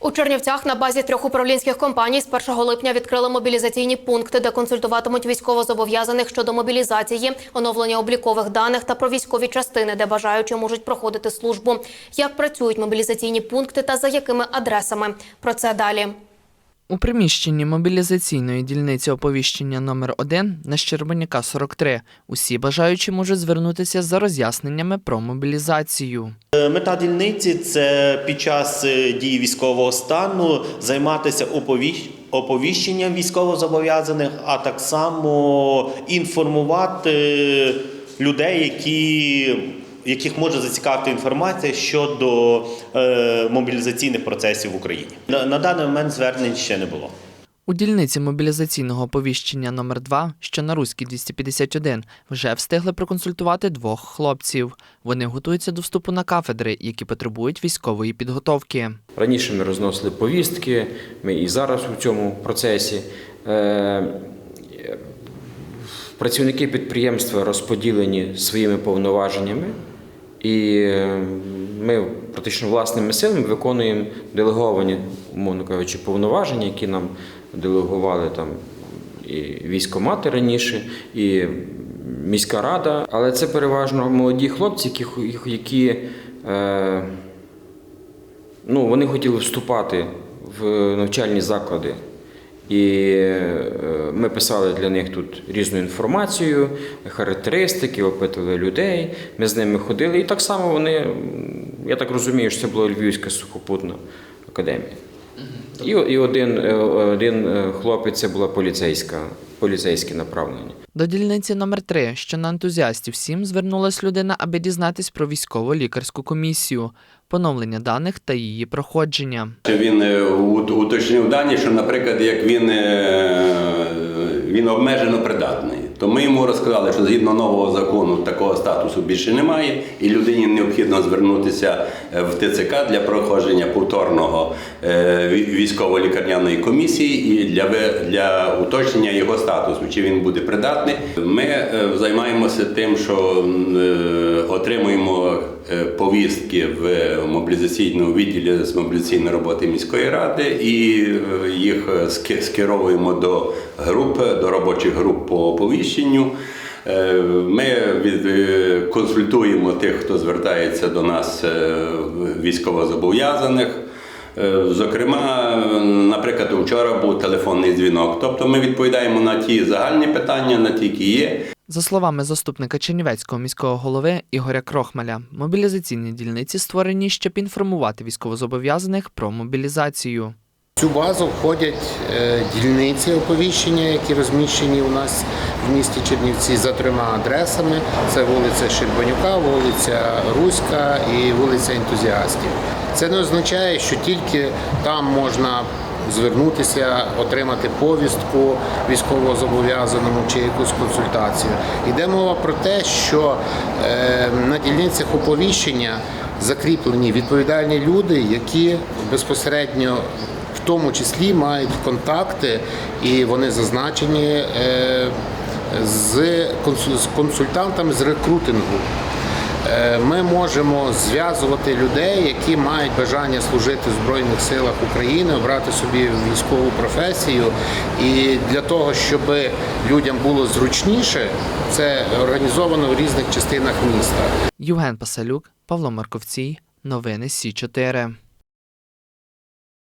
У Чернівцях на базі трьох управлінських компаній з 1 липня відкрили мобілізаційні пункти, де консультуватимуть військовозобов'язаних щодо мобілізації, оновлення облікових даних та про військові частини, де бажаючі можуть проходити службу. Як працюють мобілізаційні пункти та за якими адресами? Про це далі. У приміщенні мобілізаційної дільниці оповіщення номер 1 на Щербаняка 43 усі бажаючі можуть звернутися за роз'ясненнями про мобілізацію. Е, Мета дільниці це під час е, дії військового стану займатися оповіщ- оповіщенням військовозобов'язаних, а так само інформувати людей, які, яких може зацікавити інформація щодо е, мобілізаційних процесів в Україні. На, на даний момент звернень ще не було. У дільниці мобілізаційного оповіщення номер 2 що на Руській 251, вже встигли проконсультувати двох хлопців. Вони готуються до вступу на кафедри, які потребують військової підготовки. Раніше ми розносили повістки, ми і зараз у цьому процесі. Працівники підприємства розподілені своїми повноваженнями, і е, ми практично власними силами виконуємо делеговані, умовно кажучи, повноваження, які нам делегували там і військомати раніше, і міська рада. Але це переважно молоді хлопці, які, які е, ну, вони хотіли вступати в навчальні заклади. І е, ми писали для них тут різну інформацію, характеристики, опитували людей. Ми з ними ходили. І так само вони, я так розумію, що це була Львівська сухопутна академія. І, і один, е, один е, хлопець це була поліцейська, поліцейське направлення. До дільниці номер 3 що на ентузіастів 7 звернулась людина, аби дізнатись про військово-лікарську комісію, поновлення даних та її проходження. Він е, уточнив дані, що, наприклад, як він, він обмежено придатний, то ми йому розказали, що згідно нового закону такого статусу більше немає, і людині необхідно звернутися е, в ТЦК для проходження повторного е, військово-лікарняної комісії і для, для уточнення його статусу, чи він буде придатний. Ми е, займаємося тим, що отримуємо повістки в мобілізаційному відділі з мобілізаційної роботи міської ради і їх скеровуємо до груп, до робочих груп по оповіщенню. Е, Ми е, консультуємо тих, хто звертається до нас е, військовозобов'язаних. Е, Зокрема, наприклад, вчора був телефонний дзвінок. Тобто ми відповідаємо на ті загальні питання, на ті, які є. За словами заступника Чернівецького міського голови Ігоря Крохмаля, мобілізаційні дільниці створені, щоб інформувати військовозобов'язаних про мобілізацію. Цю базу входять е, дільниці оповіщення, які розміщені у нас в місті Чернівці за трьома адресами: це вулиця Щербанюка, вулиця Руська і вулиця Ентузіастів. Це не означає, що тільки там можна звернутися, отримати повістку військовозобов'язаному чи якусь консультацію. Йде мова про те, що е, на дільницях оповіщення закріплені відповідальні люди, які безпосередньо тому числі мають контакти і вони зазначені е, з консультантами з рекрутингу. Е, Ми можемо зв'язувати людей, які мають бажання служити в Збройних силах України, обрати собі військову професію. І для того, щоб людям було зручніше, це організовано в різних частинах міста. Євген Пасалюк, Павло Марковцій, новини Сі 4